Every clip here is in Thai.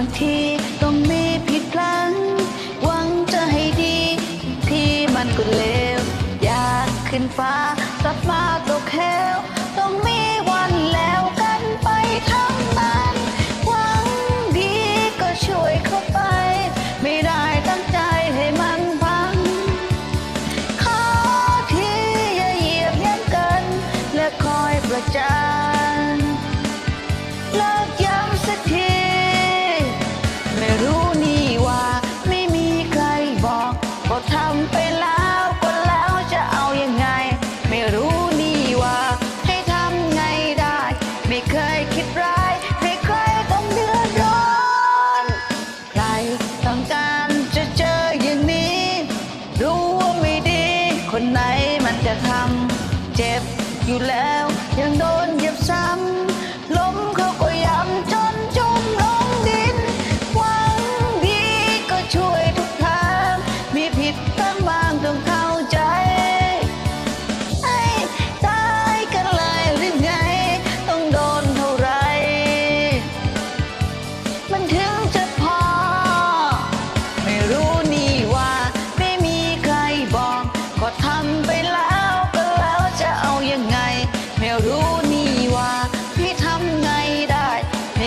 างทีต้องมีผิดพลั้งหวังจะให้ดี ที่มันก็เลวอยากขึ้นฟ้ากลับมา คนไหนมันจะทำเจ็บอยู่แล้วยังโดนเหยียบซ้ำ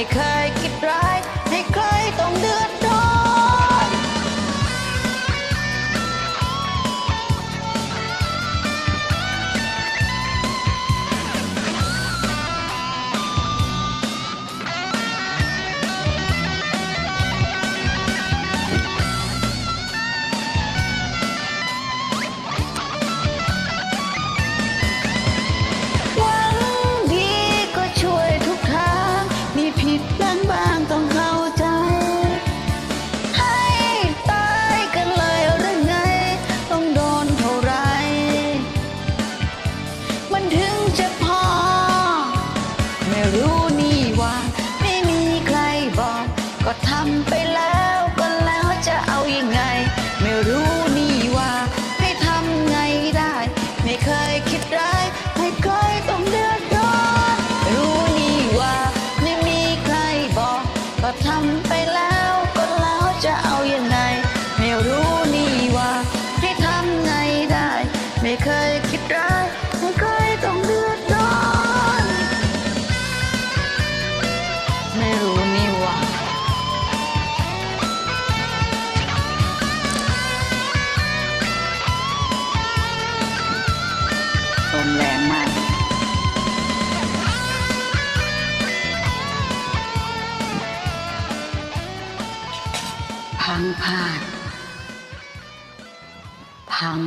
like I ลมแรงมาก พังพาด พัง